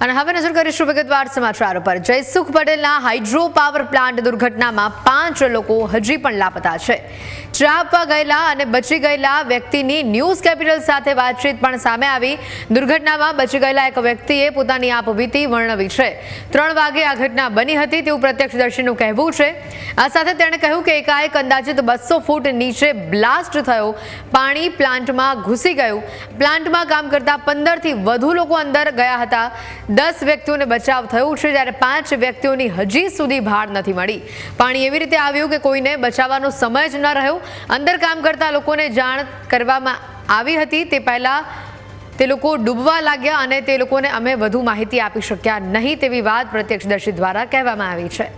અને હવે નજર કરીશું વિગતવાર સમાચારો પર. જયસુખ પટેલના હાઇડ્રો પાવર પ્લાન્ટ દુર્ઘટનામાં પાંચ લોકો હજી પણ લાપતા છે. ચા આપવા ગયેલા અને બચી ગયેલા વ્યક્તિની ન્યૂઝ કેપિટલ સાથે વાતચીત પણ સામે આવી. દુર્ઘટનામાં બચી ગયેલા એક વ્યક્તિએ પોતાની આપવીતી વર્ણવી છે. ત્રણ વાગે આ ઘટના બની હતી તેવું પ્રત્યક્ષદર્શીનું કહેવું છે. આ સાથે તેણે કહ્યું કે એકાએક અંદાજિત બસો ફૂટ નીચે બ્લાસ્ટ થયો. પાણી પ્લાન્ટમાં ઘૂસી ગયું. પ્લાન્ટમાં કામ કરતા પંદરથી વધુ લોકો અંદર ગયા હતા. દસ વ્યક્તિઓને બચાવ થયું છે જ્યારે પાંચ વ્યક્તિઓની હજી સુધી ભાળ નથી મળી. પાણી એવી રીતે આવ્યું કે કોઈને બચાવવાનો સમય જ ન રહ્યો. અંદર કામ કરતા લોકોને જાણ કરવામાં આવી હતી. તે પહેલા તે લોકો ડૂબવા લાગ્યા અને તે લોકોને અમે વધુ માહિતી આપી શક્યા નહીં તેવી વાત પ્રત્યક્ષદર્શી દ્વારા કહેવામાં આવી છે.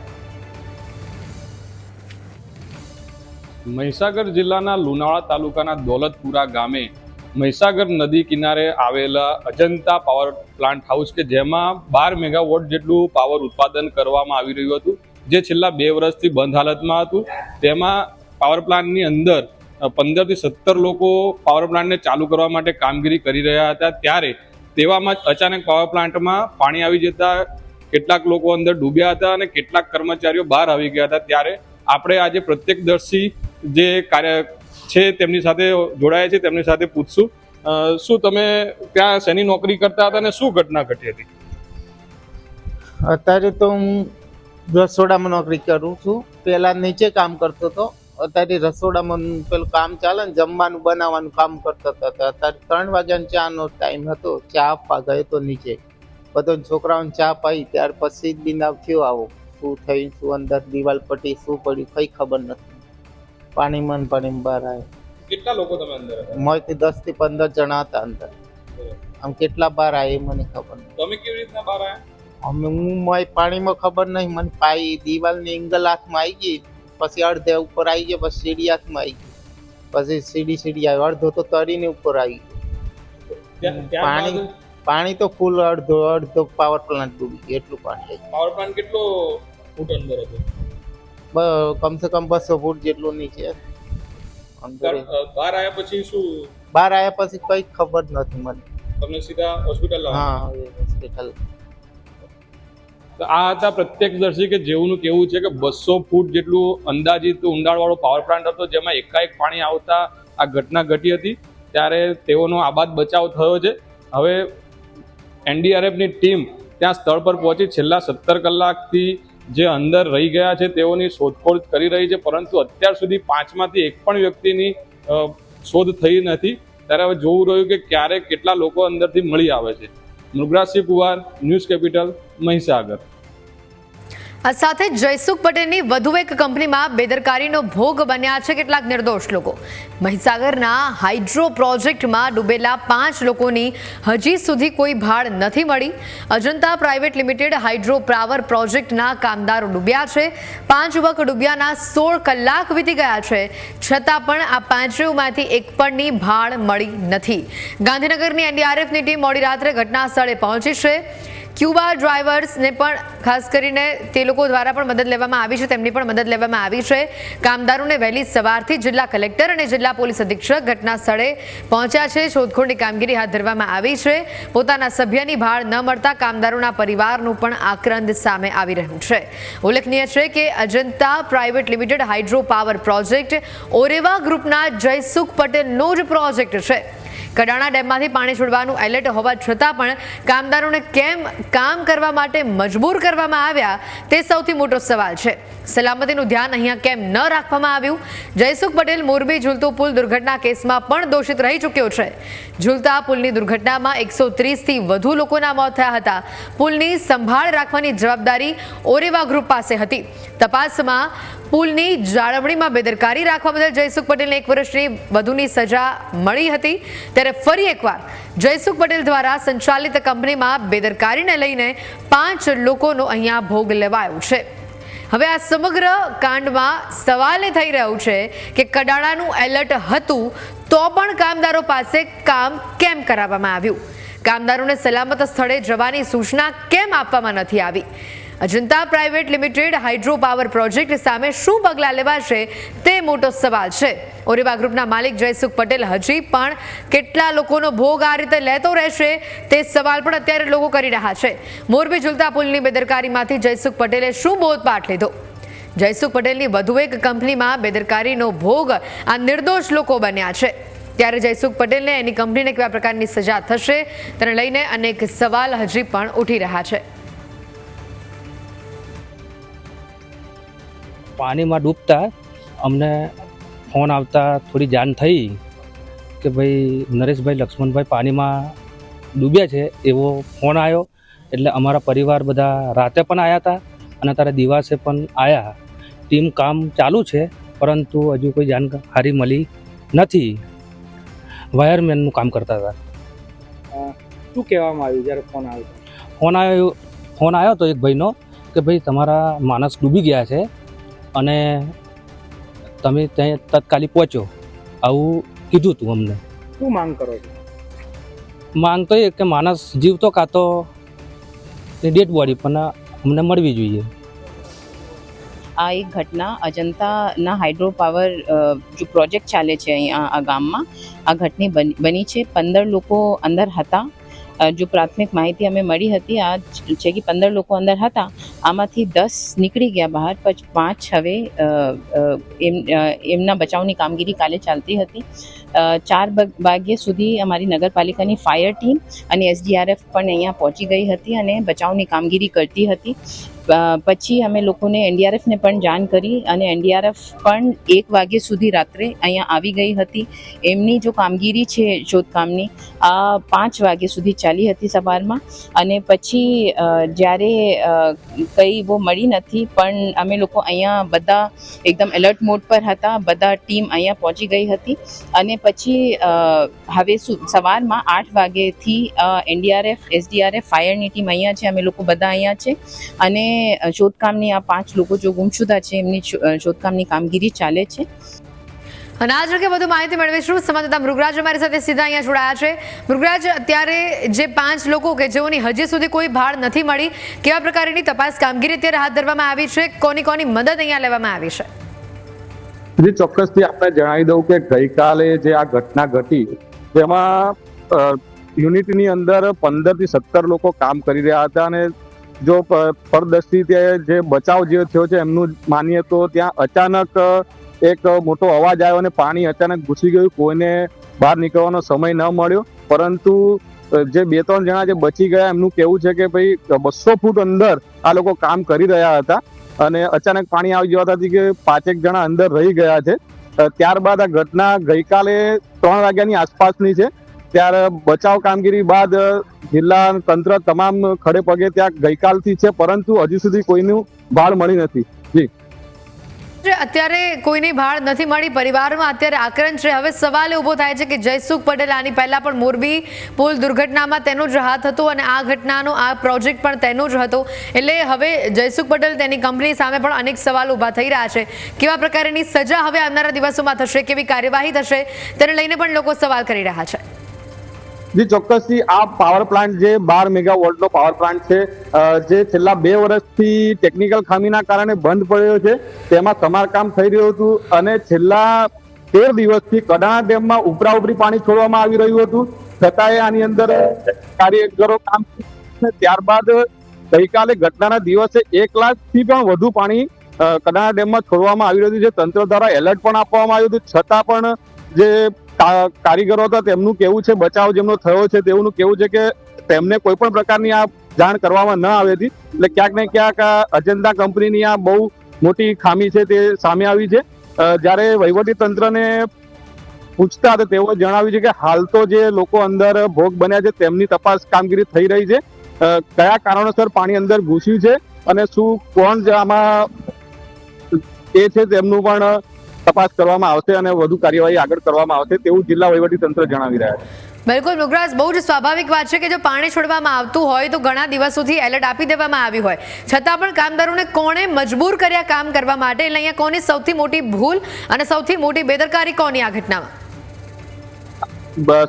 મહીસાગર જિલ્લાના લુણાવાડા તાલુકાના દોલતપુરા ગામે મહીસાગર નદી કિનારે આવેલા અજંતા પાવર પ્લાન્ટ હાઉસ કે જેમાં બાર મેગાવોટ જેટલું પાવર ઉત્પાદન કરવામાં આવી રહ્યું હતું, જે છેલ્લા બે વર્ષથી બંધ હાલતમાં હતું. તેમાં પાવર પ્લાન્ટની અંદર પંદરથી સત્તર લોકો પાવર પ્લાન્ટને ચાલુ કરવા માટે કામગીરી કરી રહ્યા હતા. ત્યારે તેવામાં જ અચાનક પાવર પ્લાન્ટમાં પાણી આવી જતા કેટલાક લોકો અંદર ડૂબ્યા હતા અને કેટલાક કર્મચારીઓ બહાર આવી ગયા હતા. ત્યારે આપણે આજે પ્રત્યક્ષદર્શી જે કાર્ય છે, તેમની સાથે જોડાયા છે, તેમની સાથે પૂછશું. શું તમે ત્યાં શેની નોકરી કરતા હતા અને શું ઘટના ઘટી હતી? અત્યારે તો હું રસોડામાં નોકરી કરું છું. પહેલા નીચે કામ કરતો હતો. અત્યારે રસોડામાં પેલું કામ ચાલે ને જમવાનું, બનાવવાનું કામ કરતા હતા. અત્યારે ત્રણ વાગ્યાનો ચાનો ટાઈમ હતો. ચા આપવા ગયો તો નીચે. બધો છોકરાઓને ચા પાઈ. ત્યાર પછી જ બિનાવ થયો આવો. શું થયું, શું અંદર દિવાલ પટ્ટી શું પડ્યું, કઈ ખબર નથી. પાણીમાં ને પાણીમાં બહાર આવ્યા કેટલા લોકો તમે અંદર હતા મોયથી દસથી પંદર જણા હતા અંદર આમ કેટલા બહાર આવ્યા એ મને ખબર નથી તમે કેવી રીતના બહાર આવ્યા અમે હું મોય પાણીમાં ખબર નહીં મને પાઈ દિવાલની એંગલ હાથમાં આવી ગઈ પછી અડધે ઉપર આવી ગયો પછી સીડી હાથમાં આવી ગઈ પછી સીડી સીડી આવી અડધો તો તરીને ઉપર આવી ગયો ત્યાં- પાણી ત્યારબાદ પાણી તો ફૂલ અડધો અડધો પાવર પ્લાન્ટ ડૂબી ગયો એટલું પાણી આવી પાવર પ્લાન્ટ કેટલો ફૂટ અંદર હતો? બ- કમસે કમ બસો ફૂટ જેટલું નીચે. બહાર આવ્યા પછી શું? બહાર આવ્યા પછી કઈ ખબર નથી મને. તમને સીધા હોસ્પિટલ હા હોસ્પિટલ આ હતા પ્રત્યક્ષદર્શી કે જેવું કેવું છે કે બસો ફૂટ જેટલું અંદાજિત ઊંડાણવાળો પાવર પ્લાન્ટ હતો જેમાં એકાએક પાણી આવતા આ ઘટના ઘટી હતી ત્યારે તેઓનો આબાદ બચાવ થયો છે. હવે એનડીઆરએફની ટીમ ત્યાં સ્થળ પર પહોંચી છેલ્લા સત્તર કલાકથી જે અંદર રહી ગયા છે, તેઓની શોધખોળ કરી રહી છે, પરંતુ અત્યાર સુધી પાંચમાંથી એક પણ વ્યક્તિની શોધ થઈ નથી. ત્યારે હવે જોવું રહ્યું કે ક્યારે કેટલા લોકો અંદરથી મળી આવે છે. Mrugrajsinh Kuvar, news capital, Mahisagar. આ સાથે જયસુખ પટેલની વધુ એક કંપનીમાં બેદરકારીનો ભોગ બન્યા છે કેટલાક નિર્દોષ લોકો. મહીસાગરના હાઇડ્રો પ્રોજેક્ટમાં ડૂબેલા પાંચ લોકોની હજી સુધી કોઈ ભાળ નથી મળી. Ajanta private limited hydro power પ્રોજેક્ટના કામદારો ડૂબ્યા છે. પાંચ યુવક ડૂબ્યાના સોળ કલાક વીતી ગયા છે. છતાં પણ આ પાંચેયમાંથી એક પણની ભાળ મળી નથી. ગાંધીનગરની એનડીઆરએફની ટીમ મોડી રાત્રે ઘટના સ્થળે પહોંચી છે. ક્યુબા ડ્રાઈવર્સને પણ ખાસ કરીને તે લોકો દ્વારા પણ મદદ લેવામાં આવી છે, તેમની પણ મદદ લેવામાં આવી છે. કામદારોને વહેલી સવારથી જિલ્લા કલેક્ટર અને જિલ્લા પોલીસ અધિક્ષક ઘટના સ્થળે પહોંચ્યા છે. શોધખોળની કામગીરી હાથ ધરવામાં આવી છે. પોતાના સભ્યની ભાળ ન મળતા કામદારોના પરિવારનું પણ આક્રંદ સામે આવી રહ્યું છે. ઉલ્લેખનીય છે કે Ajanta private limited hydro power project Oreva ગ્રુપના જયસુખ પટેલનો જ પ્રોજેક્ટ છે. કડાણા ડેમમાંથી પાણી છોડવાનું એલર્ટ હોવા છતાં પણ કામદારોને કેમ કામ કરવા માટે મજબૂર કરવામાં આવ્યા તે સૌથી મોટો સવાલ છે. સલામતીનું ધ્યાન અહીંયા કેમ ન રાખવામાં આવ્યું? જયસુખ પટેલ, મોરબી ઝૂલતો પુલ દુર્ઘટના કેસમાં પણ દોષિત રહી ચૂક્યો છે. ઝૂલતા પુલની દુર્ઘટનામાં એકસો ત્રીસથી વધુ લોકોના મોત થયા હતા. પુલની સંભાળ રાખવાની જવાબદારી ઓરેવા ગ્રુપ પાસે હતી. તપાસમાં પુલની જાળવણીમાં બેદરકારી રાખવા બદલ જયસુખ પટેલને એક વર્ષની વધુની સજા મળી હતી. ત્યારે ફરી એકવાર જયસુખ પટેલ દ્વારા સંચાલિત કંપનીમાં બેદરકારીને લઈને પાંચ લોકોનો અહીંયા ભોગ લેવાયો છે. હવે આ સમગ્ર કાંડમાં સવાલ એ થઈ રહ્યું છે કે કડાણાનું એલર્ટ હતું તો પણ કામદારો પાસે કામ કેમ કરાવવામાં આવ્યું? કામદારોને સલામત સ્થળે જવાની સૂચના કેમ આપવામાં નથી આવી? Ajanta private limited hydro power project સામે શું પગલાં લેવાશે તે મોટો સવાલ છે. ઓરેવા ગ્રુપના માલિક જયસુખ પટેલ હજી પણ કેટલા લોકોનો ભોગ આ રીતે લેતો રહેશે તે સવાલ પણ અત્યારે લોકો કરી રહ્યા છે. મોરબી ઝુલતા પુલની બેદરકારીમાંથી જયસુખ પટેલે શું બોધપાઠ લીધો? જયસુખ પટેલની વધુ એક કંપનીમાં બેદરકારીનો ભોગ આ નિર્દોષ લોકો બન્યા છે. ત્યારે જયસુખ પટેલને એની કંપનીને કેવા પ્રકારની સજા થશે તેને લઈને અનેક સવાલ હજી પણ ઉઠી રહ્યા છે. પાણીમાં ડૂબતા અમને ફોન આવતા થોડી જાણ થઈ કે ભાઈ નરેશભાઈ લક્ષ્મણભાઈ પાણીમાં ડૂબ્યા છે એવો ફોન આવ્યો. એટલે અમારા પરિવાર બધા રાતે પણ આવ્યા હતા અને તારે દિવસે પણ આવ્યા ટીમ કામ ચાલુ છે પરંતુ હજુ કોઈ જાણકારી મળી નથી. વાયરમેનનું કામ કરતા હતા. શું કહેવામાં આવ્યું જ્યારે ફોન આવ્યો? ફોન આવ્યો ફોન આવ્યો તો એક ભાઈનો કે ભાઈ તમારા માણસ ડૂબી ગયા છે. અને તમે ત્યાં તત્કાલી પહોંચો. આવું કીધું હતું અમને. શું માંગ કરો છો? માંગ તો એ કે માણસ જીવતો કાં તો ડેડ બોડી પણ અમને મળવી જોઈએ. આ એક ઘટના અજંતાના હાઇડ્રો પાવર જો પ્રોજેક્ટ ચાલે છે અહીંયા આ ગામમાં આ ઘટની બની બની છે. પંદર લોકો અંદર હતા. જો પ્રાથમિક માહિતી અમે મળી હતી આ છે કે પંદર લોકો અંદર હતા. આમાંથી દસ નીકળી ગયા બહાર પછી પાંચ હવે એમના બચાવની કામગીરી કાલે ચાલતી હતી. ચાર વાગ્યા સુધી અમારી નગરપાલિકાની ફાયર ટીમ અને એસડીઆરએફ પણ અહીંયા પહોંચી ગઈ હતી અને બચાવની કામગીરી કરતી હતી. પછી અમે લોકોને એનડીઆરએફને પણ જાણ કરી અને એનડીઆરએફ પણ એક વાગ્યા સુધી રાત્રે અહીંયા આવી ગઈ હતી. એમની જો કામગીરી છે શોધકામની, આ પાંચ વાગ્યા સુધી ચાલી હતી સવારમાં. અને પછી જ્યારે કંઈ બહુ મળી નથી, પણ અમે લોકો અહીંયા બધા એકદમ એલર્ટ મોડ પર હતા, બધા ટીમ અહીંયા પહોંચી ગઈ હતી. અને પછી હવે સવારમાં આઠ વાગેથી એનડીઆરએફ એસડીઆરએફ ફાયરની ટીમ અહીંયા છે, અમે લોકો બધા અહીંયા છે. અને શોધકામની આ પાંચ લોકો જો ગુમશુદા છે એમની શોધકામની કામગીરી ચાલે છે. અને આજ અંગે વધુ માહિતી મેળવીશું. સંવાદદાતા મૃગરાજ અમારી સાથે સીધા અહીંયા જોડાયા છે. મૃગરાજ અત્યારે જે પાંચ લોકો કે જેઓની હજી સુધી કોઈ ભાળ નથી મળી કેવા પ્રકારની તપાસ કામગીરી અત્યારે હાથ ધરવામાં આવી છે? કોની કોની મદદ અહીંયા લેવામાં આવી છે? જે ચોક્કસથી આપણે જણાવી દઉં કે ગઈકાલે જે આ ઘટના ઘટી તેમાં યુનિટની અંદર પંદરથી સત્તર લોકો કામ કરી રહ્યા હતા અને જો પરદર્શી તે જે બચાવ જે થયો છે, એમનું માનીએ તો ત્યાં અચાનક, એક મોટો અવાજ આવ્યો અને પાણી અચાનક ઘૂસી ગયું. કોઈને બહાર નીકળવાનો સમય ન મળ્યો. પરંતુ, જે બે ત્રણ જણા જે બચી ગયા, એમનું કેવું છે કે ભાઈ બસો ફૂટ અંદર આ લોકો કામ કરી રહ્યા હતા. અને અચાનક પાણી આવી જવાથી કે પાંચેક જણા અંદર રહી ગયા છે. ત્યારબાદ આ ઘટના ગઈકાલે ત્રણ વાગ્યાની આસપાસની છે. ત્યારે બચાવ કામગીરી બાદ જિલ્લા તંત્ર તમામ ખડે પગે ત્યાં ગઈકાલથી છે, પરંતુ હજી સુધી કોઈનું ભાળ મળી નથી. જે. અત્યારે કોઈની ભાળ નથી મળી, પરિવારમાં અત્યારે આક્રંદ છે. હવે સવાલ ઊભો થાય છે કે જયસુખ પટેલ આની પહેલા પણ મોરબી પુલ દુર્ઘટનામાં તેનો જ હાથ હતો અને આ ઘટનાનો, આ પ્રોજેક્ટ પણ તેનો જ હતો. એટલે હવે જયસુખ પટેલ તેની કંપની સામે પણ અનેક સવાલ ઊભા થઈ રહ્યા છે. કેવા પ્રકારની સજા હવે આવનારા દિવસોમાં થશે, કેવી કાર્યવાહી થશે, તેને લઈને પણ લોકો સવાલ કરી રહ્યા છે. જી, ચોક્કસથી આ પાવર પ્લાન્ટ જે બાર મેગાવોલ્ટનો પાવર પ્લાન્ટ છે જે છેલ્લા બે વર્ષથી ટેકનિકલ ખામીના કારણે બંધ પડ્યો છે, તેમાં સમારકામ થઈ રહ્યું હતું અને છેલ્લા તેર દિવસથી કડાણા ડેમમાં ઉપરા ઉપરી પાણી છોડવામાં આવી રહ્યું હતું. છતાંય આની અંદર કારીગરો કામ ત્યારબાદ ગઈકાલે ઘટનાના દિવસે એક લાખથી પણ વધુ પાણી કડાણા ડેમમાં છોડવામાં આવી રહ્યું છે. તંત્ર દ્વારા એલર્ટ પણ આપવામાં આવ્યું હતું. છતાં પણ જે કારીગરો હતા, તેમનું કેવું છે, બચાવ જેમનો થયો છે તેવું કેવું છે કે તેમને કોઈ પણ પ્રકારની આ જાણ કરવામાં ન આવી હતી. એટલે ક્યાંક ને ક્યાંક અજંતા કંપનીની આ બહુ મોટી ખામી છે તે સામે આવી છે. જ્યારે વહીવટી તંત્રને પૂછતા તો તેઓ જણાવ્યું છે કે હાલ તો જે લોકો અંદર ભોગ બન્યા છે, તેમની તપાસ કામગીરી થઈ રહી છે. કયા કારણોસર પાણી અંદર ઘૂસ્યું છે અને શું કોણ આમાં એ છે તેમનું પણ તપાસ કરવામાં આવશે અને વધુ કાર્યવાહી આગળ કરવામાં આવશે તેવું જિલ્લા વહીવટી તંત્ર જણાવી રહ્યા છે. બિલકુલ મુગરાજ બહુ જ સ્વાભાવિક વાત છે કે જો પાણી છોડવામાં આવતું હોય તો ઘણા દિવસોથી એલર્ટ આપી દેવામાં આવ્યું હોય. છતાં પણ કામદારોને કોણે મજબૂર કર્યા કામ કરવા માટે? એટલે અહીંયા કોની સૌથી મોટી ભૂલ અને સૌથી મોટી બેદરકારી કોની આ ઘટનામાં?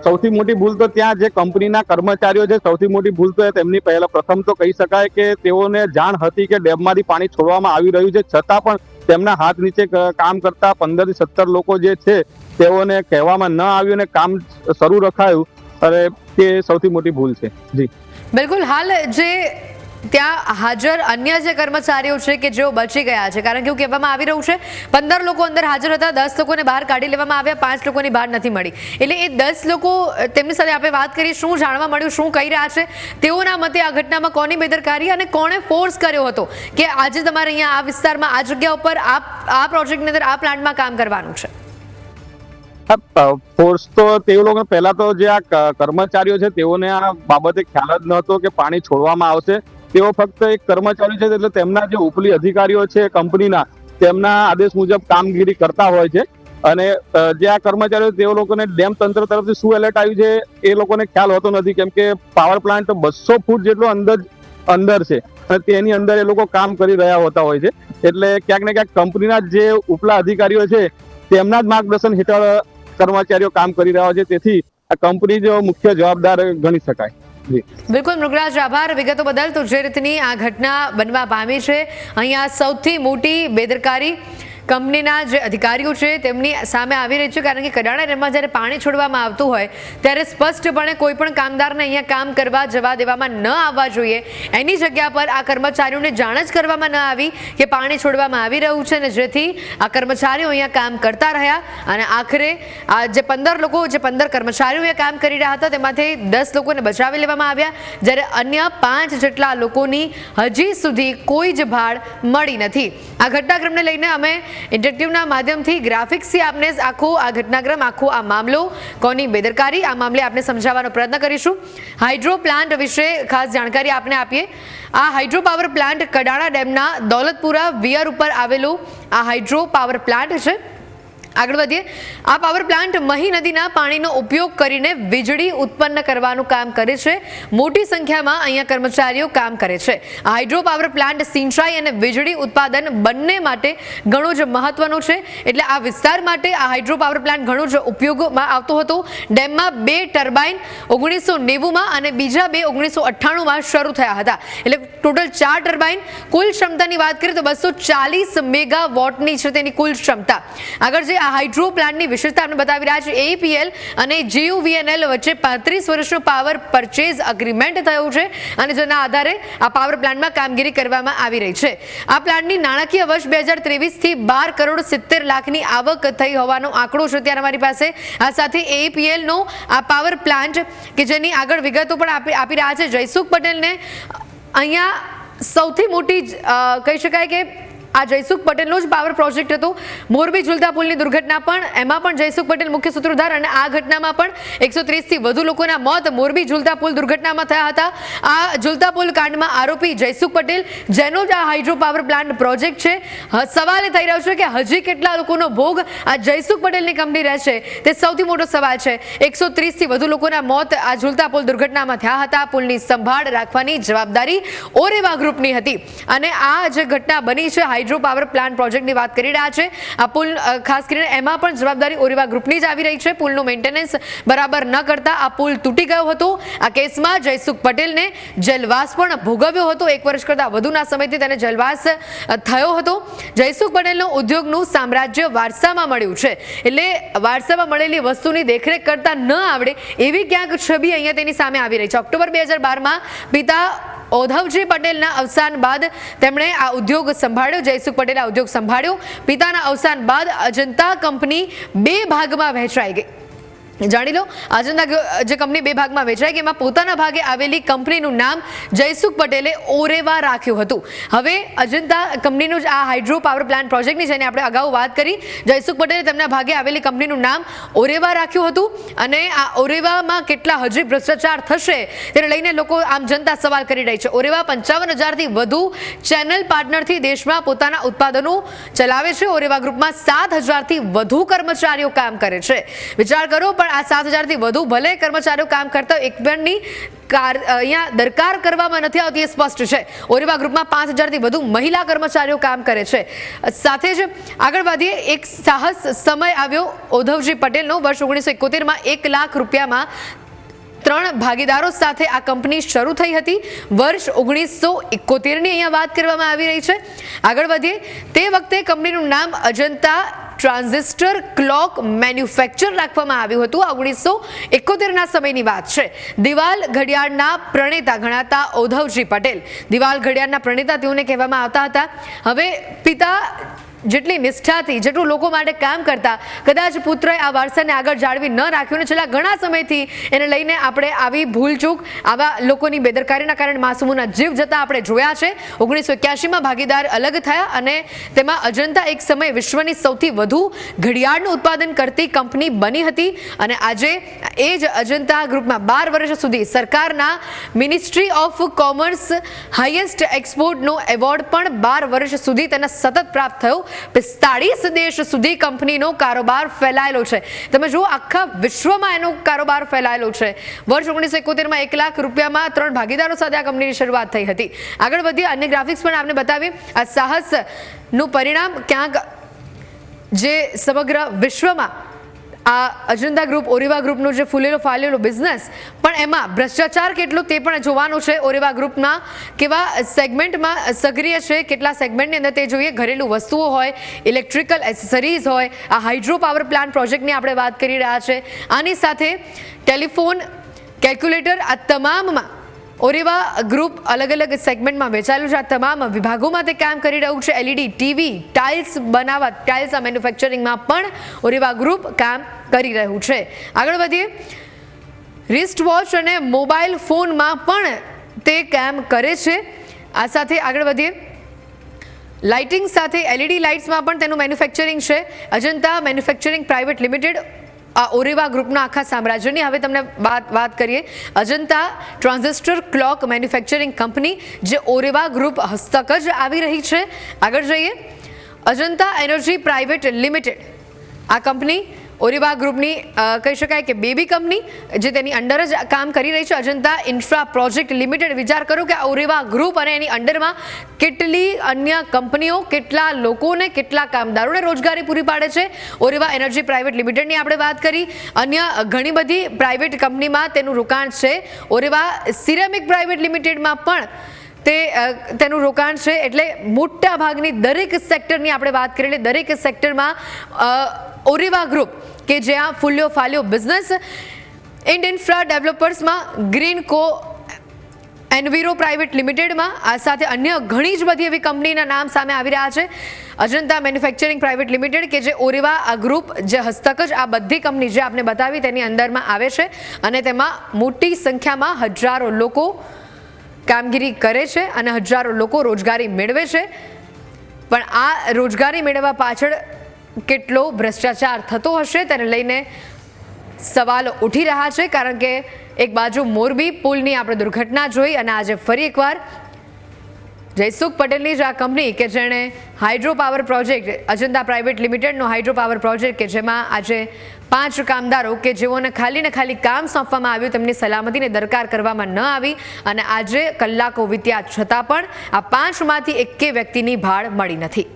સૌથી મોટી ભૂલ તો ત્યાં જે કંપનીના કર્મચારીઓ છે સૌથી મોટી ભૂલ તો તેમની પહેલા પ્રથમ તો કહી શકાય કે તેઓને જાણ હતી કે ડેમમાંથી પાણી છોડવામાં આવી રહ્યું છે. છતાં પણ તેમના હાથ નીચે કામ કરતા પંદરથી સત્તર લોકો જે છે, તેઓને કહેવામાં ન આવ્યું અને કામ શરૂ રખાયું. અને તે સૌથી મોટી ભૂલ છે. જી. બિલકુલ. હાલ જે ત્યાં હાજર અન્ય જે કર્મચારીઓ છે કે જેઓ બચી ગયા છે, કારણ કે એવું કહેવામાં આવી રહ્યું છે, પંદર લોકો અંદર હાજર હતા, દસ લોકોને બહાર કાઢી લેવામાં આવ્યા, પાંચ લોકોની બહાર નથી મળી. એટલે એ દસ લોકો તેમની સાથે આપણે વાત કરી, શું જાણવા મળ્યું, શું કહી રહ્યા છે, તેઓના મતે આ ઘટનામાં કોની બેદરકારી અને કોણે ફોર્સ કર્યો હતો કે આજે તમારે અહીંયા આ વિસ્તારમાં, આ જગ્યા ઉપર આ આ પ્રોજેક્ટની અંદર, આ પ્લાન્ટમાં કામ કરવાનું છે? ફોર્સ તો તે લોકો પહેલા તો જે આ કર્મચારીઓ છે, તેઓને આ બાબતે ખ્યાલ જ નહોતો કે પાણી છોડવામાં આવશે. તેઓ ફક્ત એક કર્મચારી છે, એટલે તેમના જે ઉપલી અધિકારીઓ છે, કંપનીના, તેમના આદેશ મુજબ કામગીરી કરતા હોય છે. અને જે આ કર્મચારીઓ તેઓ લોકોને ડેમ તંત્ર તરફથી શું એલર્ટ આવ્યું છે, એ લોકોને ખ્યાલ હોતો નથી, કેમ કે પાવર પ્લાન્ટ બસો ફૂટ જેટલો અંદર અંદર છે. અને તેની અંદર એ લોકો કામ કરી રહ્યા હોતા હોય છે. એટલે ક્યાંક ને ક્યાંક કંપનીના જે ઉપલા અધિકારીઓ છે, તેમના જ માર્ગદર્શન હેઠળ કર્મચારીઓ કામ કરી રહ્યા છે. તેથી આ કંપની જો મુખ્ય જવાબદાર ગણી શકાય. બિલકુલ, મૃગરાજ, આભાર. વિગતો બદલ તો જે રીતની આ ઘટના બનવા પામી છે, અહીંયા સૌથી મોટી બેદરકારી કંપનીના જે અધિકારીઓ છે તેમની સામે આવી રહી છે કારણ કે કડાણા ડેમમાં જ્યારે પાણી છોડવામાં આવતું હોય, ત્યારે સ્પષ્ટપણે કોઈ પણ કામદારને અહીંયા કામ કરવા જવા દેવામાં ન આવવા જોઈએ. એની જગ્યા પર આ કર્મચારીઓને જાણ જ કરવામાં ન આવી કે પાણી છોડવામાં આવી રહ્યું છે અને જેથી આ કર્મચારીઓ અહીંયા કામ કરતા રહ્યા. અને આખરે આ જે પંદર લોકો, જે પંદર કર્મચારીઓ અહીંયા કામ કરી રહ્યા હતા, તેમાંથી દસ લોકોને બચાવી લેવામાં આવ્યા. જ્યારે અન્ય પાંચ જેટલા લોકોની હજી સુધી કોઈ જ ભાડ મળી નથી. આ ઘટનાક્રમને લઈને અમે ઇન્ટરેક્ટિવના માધ્યમથી ગ્રાફિક્સથી આપને આખો આ ઘટનાક્રમ, આખો આ મામલો, કોની બેદરકારી, આ મામલે આપણે સમજાવવાનો પ્રયત્ન કરીશું. હાઇડ્રો પ્લાન્ટ વિશે ખાસ જાણકારી આપને આપીએ. આ હાઇડ્રો પાવર પ્લાન્ટ કડાણા ડેમના દોલતપુરા વિયર ઉપર આવેલું આ હાઇડ્રો પાવર પ્લાન્ટ છે. આગળ વધીએ. આ પાવર પ્લાન્ટ મહી નદીના પાણીનો ઉપયોગ કરીને વીજળી ઉત્પન્ન કરવાનું કામ કરે છે. મોટી સંખ્યામાં અહીંયા કર્મચારીઓ કામ કરે છે. હાઇડ્રો પાવર પ્લાન્ટ સિંચાઈ અને વીજળી ઉત્પાદન બંને માટે ઘણો જ મહત્વનો છે. એટલે આ વિસ્તાર માટે આ હાઇડ્રો પાવર પ્લાન્ટ ઘણો જ ઉપયોગમાં આવતો હતો. ડેમમાં બે ટર્બાઇન ઓગણીસો નેવુંમાં અને બીજા બે ઓગણીસો અઠ્ઠાણુંમાં શરૂ થયા હતા. એટલે ટોટલ ચાર ટર્બાઇન. કુલ ક્ષમતાની વાત કરીએ તો બસો ચાલીસ મેગા વોટની છે તેની કુલ ક્ષમતા. આગળ જે આ હાઇડ્રો પ્લાન્ટની વિશેષતા આપણે બતાવી રહ્યા છે. એપીએલ અને જીયુવીએનએલ વચ્ચે પાંત્રીસ વર્ષનો પાવર પરચેઝ અગ્રીમેન્ટ થયું છે અને જેના આધારે આ પાવર પ્લાન્ટમાં કામગીરી કરવામાં આવી રહી છે. આ પ્લાન્ટની નાણાકીય વર્ષ બે હજાર ત્રેવીસથી બાર કરોડ સિત્તેર લાખની આવક થઈ હોવાનો આંકડો છે ત્યારે અમારી પાસે. આ સાથે એપીએલનો આ પાવર પ્લાન્ટ કે જેની આગળ વિગતો પણ આપી આપી રહ્યા છે. જયસુખ પટેલને અહીંયા સૌથી મોટી કહી શકાય કે આ જયસુખ પટેલનો જ પાવર પ્રોજેક્ટ હતો. મોરબી ઝુલતા પુલની દુર્ઘટના પણ, એમાં પણ જયસુખ પટેલ મુખ્ય સૂત્રધાર અને આ ઘટનામાં પણ એકસો થી વધુ લોકોના મોત મોરબી ઝુલતા પુલ દુર્ઘટનામાં થયા હતા. આ ઝુલતા પુલ કાંડમાં આરોપી જયસુખ પટેલ, જેનો જ આ હાઇડ્રો પાવર પ્લાન્ટ પ્રોજેક્ટ છે. સવાલ એ થઈ રહ્યો છે કે હજી કેટલા લોકોનો ભોગ આ જયસુખ પટેલની કંપની રહેશે, તે સૌથી મોટો સવાલ છે. એકસો થી વધુ લોકોના મોત આ ઝુલતા પુલ દુર્ઘટનામાં થયા હતા. પુલની સંભાળ રાખવાની જવાબદારી ઓરેવા ગ્રુપની હતી. અને આ જે ઘટના બની છે હાઇડ્રો પાવર પ્લાન્ટ પ્રોજેક્ટની વાત કરી રહ્યા છે. આ પુલ ખાસ કરીને એમાં પણ જવાબદારી ઓરિવા ગ્રુપની જ આવી રહી છે. પુલનું મેન્ટેનન્સ બરાબર ન કરતા આ પુલ તૂટી ગયો હતો. આ કેસમાં જયસુખ પટેલને જેલવાસ પણ ભોગવ્યો હતો. એક વર્ષ કરતાં વધુના સમયથી તેને જેલવાસ થયો હતો. જયસુખ પટેલનો ઉદ્યોગનું સામ્રાજ્ય વારસામાં મળ્યું છે. એટલે વારસામાં મળેલી વસ્તુની દેખરેખ કરતા ન આવડે એવી ક્યાંક છબી અહીંયા તેની સામે આવી રહી છે. ઓક્ટોબર બે હજાર બારમાં પિતા ઓધવજી પટેલના અવસાન બાદ તેમણે આ ઉદ્યોગ સંભાળ્યો, જયસુખ પટેલે આ ઉદ્યોગ સંભાળ્યો. પિતાના અવસાન બાદ અજંતા કંપની બે ભાગમાં વહેંચાઈ ગઈ. જાણી લો અજંતા જે કંપની બે ભાગમાં વેચાય કે એમાં પોતાના ભાગે આવેલી કંપનીનું નામ જયસુખ પટેલે ઓરેવા રાખ્યું હતું. હવે અજંતા કંપનીનું જ આ હાઇડ્રો પાવર પ્લાન્ટ પ્રોજેક્ટની જેની આપણે અગાઉ વાત કરી. જયસુખ પટેલે તેમના ભાગે આવેલી કંપનીનું નામ ઓરેવા રાખ્યું હતું અને આ ઓરેવામાં કેટલા હજી ભ્રષ્ટાચાર થશે તેને લઈને લોકો આમ જનતા સવાલ કરી રહી છે. ઓરેવા પંચાવન હજારથી વધુ ચેનલ પાર્ટનરથી દેશમાં પોતાના ઉત્પાદનો ચલાવે છે. ઓરેવા ગ્રુપમાં સાત હજારથી વધુ કર્મચારીઓ કામ કરે છે. વિચાર કરો, પણ આ સાત હજારથી વધુ ભલે કર્મચારીઓ કામ કરતા હોય, એક પણની કાર અહીંયા દરકાર કરવામાં નથી આવતી એ સ્પષ્ટ છે. ઓરિવા ગ્રુપમાં પાંચ હજારથી વધુ મહિલા કર્મચારીઓ કામ કરે છે. સાથે જ આગળ વધીએ એક સાહસ સમય આવ્યો ઉદ્ધવજી પટેલનો. વર્ષ ઓગણીસો એકોતેરમાં એક લાખ રૂપિયામાં ત્રણ ભાગીદારો સાથે આ કંપની શરૂ થઈ હતી. વર્ષ ઓગણીસો એકોતેરની અહીંયા વાત કરવામાં આવી રહી છે. આગળ વધીએ તે વખતે કંપનીનું નામ અજંતા ટ્રાન્ઝિસ્ટર ક્લોક મેન્યુફેક્ચર રાખવામાં આવ્યું હતું. આ ઓગણીસો એકોતેરના સમયની વાત છે. દિવાલ ઘડિયાળના પ્રણેતા ગણાતા ઔધવજી પટેલ. દિવાલ ઘડિયાળના પ્રણેતા તેઓને કહેવામાં આવતા હતા. હવે પિતા જેટલી નિષ્ઠાથી જેટલું લોકો માટે કામ કરતા, કદાચ પુત્રએ આ વારસાને આગળ જાળવી ન રાખ્યું ને છેલ્લા ઘણા સમયથી એને લઈને આપણે આવી ભૂલચૂક, આવા લોકોની બેદરકારીના કારણે માસુમોના જીવ જતા આપણે જોયા છે. ઓગણીસો એક્યાસીમાં ભાગીદાર અલગ થયા અને તેમાં અજંતા એક સમયે વિશ્વની સૌથી વધુ ઘડિયાળનું ઉત્પાદન કરતી કંપની બની હતી અને આજે એ જ અજંતા ગ્રુપમાં બાર વર્ષ સુધી સરકારના મિનિસ્ટ્રી ઓફ કોમર્સ હાઈએસ્ટ એક્સપોર્ટનો એવોર્ડ પણ બાર વર્ષ સુધી તેને સતત પ્રાપ્ત થયો. પિસ્તાળીસ દેશ સુધી કંપનીનો કારોબાર ફેલાયેલો છે. તમે જુઓ, આખા વિશ્વમાં એનો કારોબાર ફેલાયેલો છે. વર્ષ ઓગણીસો એકોતેરમાં એક લાખ રૂપિયામાં ત્રણ ભાગીદારો સાથે આ કંપનીની શરૂઆત થઈ હતી. આગળ વધીએ, અન્ય ગ્રાફિક્સ પણ આપને બતાવી આ સાહસનું પરિણામ ક્યાંક જે સમગ્ર વિશ્વમાં આ અજંતા ગ્રુપ, ઓરેવા ગ્રુપનો જે ફૂલેલો ફાલેલો બિઝનેસ પણ એમાં ભ્રષ્ટાચાર કેટલો તે પણ જોવાનું છે. ઓરેવા ગ્રુપના કેવા સેગમેન્ટમાં સક્રિય છે, કેટલા સેગમેન્ટની અંદર તે જોઈએ. ઘરેલું વસ્તુઓ હોય ઇલેક્ટ્રિકલ એસેસરીઝ હોય, આ હાઇડ્રો પાવર પ્લાન્ટ પ્રોજેક્ટની આપણે વાત કરી રહ્યા છે. આની સાથે ટેલિફોન કેલ્ક્યુલેટર આ તમામમાં ઓરેવા ગ્રુપ અલગ અલગ સેગમેન્ટમાં વેચાયેલું છે. આ તમામ વિભાગોમાં તે કામ કરી રહ્યું છે. એલઈડી ટીવી ટાઇલ્સ બનાવવા ટાઇલ્સ મેન્યુફેક્ચરિંગમાં પણ ઓરેવા ગ્રુપ કામ કરી રહ્યું છે. આગળ વધીએ. રિસ્ટ વોચ અને મોબાઈલ ફોનમાં પણ તે કામ કરે છે. આ સાથે આગળ વધીએ. લાઇટિંગ સાથે એલઈડી લાઇટ્સમાં પણ તેનું મેન્યુફેક્ચરિંગ છે. અજંતા મેન્યુફેક્ચરિંગ પ્રાઇવેટ લિમિટેડ આ ઓરેવા ગ્રુપના આખા સામ્રાજ્યની. હવે તમને વાત વાત કરીએ. Ajanta transistor clock manufacturing company, જે ઓરેવા ગ્રુપ હસ્તક જ આવી રહી છે. આગળ જઈએ. Ajanta energy private limited. આ કંપની ઓરિવા ગ્રુપની કહી શકાય કે બેબી કંપની, જે તેની અંડર જ કામ કરી રહી છે અજંતા ઇન્ફ્રા પ્રોજેક્ટ લિમિટેડ. વિચાર કરો કે ઓરિબા ગ્રુપ અને એની અંડરમાં કેટલી અન્ય કંપનીઓ, કેટલા લોકોને કેટલા કામદારોને રોજગારી પૂરી પાડે છે. ઓરિવા એનર્જી પ્રાઇવેટ લિમિટેડની આપણે વાત કરી. અન્ય ઘણી બધી પ્રાઇવેટ કંપનીમાં તેનું રોકાણ છે. ઓરિવા સિરેમિક પ્રાઇવેટ લિમિટેડમાં પણ તે તેનું રોકાણ છે એટલે મોટા ભાગની દરેક સેક્ટરની આપણે વાત કરીએ દરેક સેક્ટરમાં ઓરેવા ગ્રુપ કે જ્યાં ફૂલ્યો ફાલ્યો બિઝનેસ ઇન્ડ ઇન્ફ્રા ડેવલપર્સમાં ગ્રીન કો એનવીરો પ્રાઇવેટ લિમિટેડમાં આ સાથે અન્ય ઘણી જ બધી એવી કંપનીના નામ સામે આવી રહ્યા છે. અજંતા મેન્યુફેક્ચરિંગ પ્રાઇવેટ લિમિટેડ કે જે ઓરિવા, આ ગ્રુપ જે હસ્તક જ આ બધી કંપની જે આપને બતાવી તેની અંદરમાં આવે છે અને તેમાં મોટી સંખ્યામાં હજારો લોકો કામગીરી કરે છે અને હજારો લોકો રોજગારી મેળવે છે. પણ આ રોજગારી મેળવવા પાછળ કેટલો ભ્રષ્ટાચાર થતો હશે તેને લઈને સવાલો ઉઠી રહ્યા છે. કારણ કે એક બાજુ મોરબી પુલની આપણે દુર્ઘટના જોઈ અને આજે ફરી એકવાર જયસુખ પટેલની જ આ કંપની કે જેણે hydro power project, Ajanta private લિમિટેડનો hydro power project કે જેમાં આજે પાંચ કામદારો કે જેઓને ખાલી ને ખાલી કામ સોંપવામાં આવ્યું તેમની સલામતીને દરકાર કરવામાં ન આવી અને આજે કલાકો વીત્યા છતાં પણ આ પાંચમાંથી એકે વ્યક્તિની ભાળ મળી નથી.